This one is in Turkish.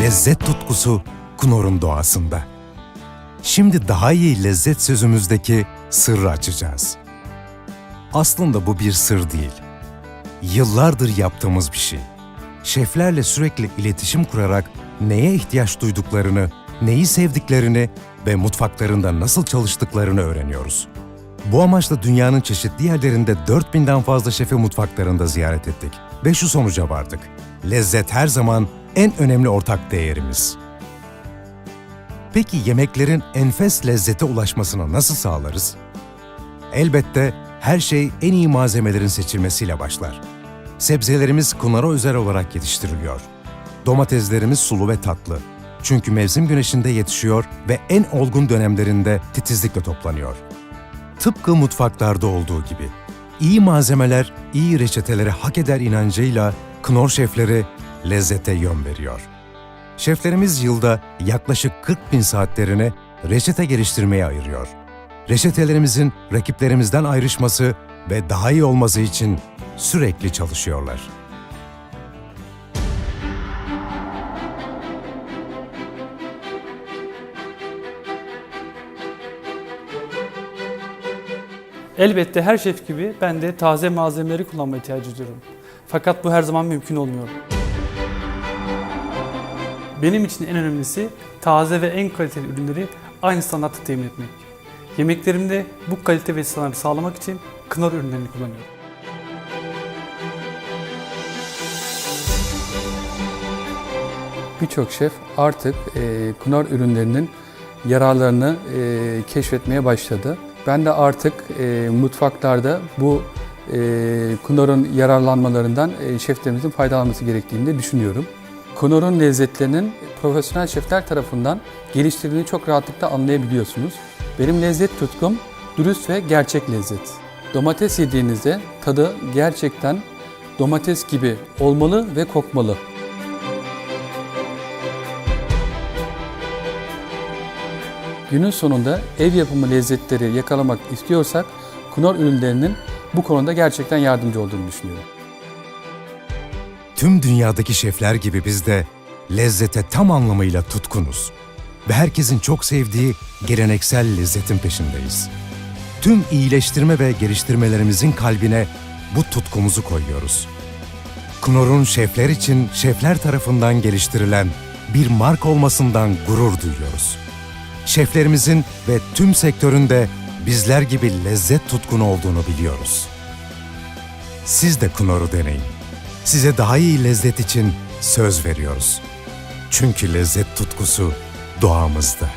Lezzet tutkusu Knorr'un doğasında. Şimdi daha iyi lezzet sözümüzdeki sırrı açacağız. Aslında bu bir sır değil. Yıllardır yaptığımız bir şey. Şeflerle sürekli iletişim kurarak neye ihtiyaç duyduklarını, neyi sevdiklerini ve mutfaklarında nasıl çalıştıklarını öğreniyoruz. Bu amaçla dünyanın çeşitli yerlerinde 4000'den fazla şefi mutfaklarında ziyaret ettik ve şu sonuca vardık. Lezzet her zaman en önemli ortak değerimiz. Peki yemeklerin enfes lezzete ulaşmasına nasıl sağlarız? Elbette her şey en iyi malzemelerin seçilmesiyle başlar. Sebzelerimiz kunara özel olarak yetiştiriliyor. Domateslerimiz sulu ve tatlı. Çünkü mevsim güneşinde yetişiyor ve en olgun dönemlerinde titizlikle toplanıyor. Tıpkı mutfaklarda olduğu gibi. iyi malzemeler, iyi reçeteleri hak eder inancıyla Knorr şefleri lezzete yön veriyor. Şeflerimiz yılda yaklaşık 40 bin saatlerini reçete geliştirmeye ayırıyor. Reçetelerimizin rakiplerimizden ayrışması ve daha iyi olması için sürekli çalışıyorlar. Elbette her şef gibi ben de taze malzemeleri kullanmaya ihtiyacı duyuyorum. Fakat bu her zaman mümkün olmuyor. Benim için en önemlisi taze ve en kaliteli ürünleri aynı standartta temin etmek. Yemeklerimde bu kalite ve standartı sağlamak için Knorr ürünlerini kullanıyorum. Birçok şef artık e, Knorr ürünlerinin yararlarını e, keşfetmeye başladı. Ben de artık e, mutfaklarda bu e, Knorr'un yararlanmalarından e, şeflerimizin faydalanması gerektiğini de düşünüyorum. Knorr'un lezzetlerinin profesyonel şefler tarafından geliştirildiğini çok rahatlıkla anlayabiliyorsunuz. Benim lezzet tutkum dürüst ve gerçek lezzet. Domates yediğinizde tadı gerçekten domates gibi olmalı ve kokmalı. Günün sonunda ev yapımı lezzetleri yakalamak istiyorsak Knorr ürünlerinin bu konuda gerçekten yardımcı olduğunu düşünüyorum. Tüm dünyadaki şefler gibi biz de lezzete tam anlamıyla tutkunuz. Ve herkesin çok sevdiği geleneksel lezzetin peşindeyiz. Tüm iyileştirme ve geliştirmelerimizin kalbine bu tutkumuzu koyuyoruz. Knorr'un şefler için şefler tarafından geliştirilen bir marka olmasından gurur duyuyoruz. Şeflerimizin ve tüm sektörün de bizler gibi lezzet tutkunu olduğunu biliyoruz. Siz de Knorr'u deneyin. Size daha iyi lezzet için söz veriyoruz. Çünkü lezzet tutkusu doğamızda.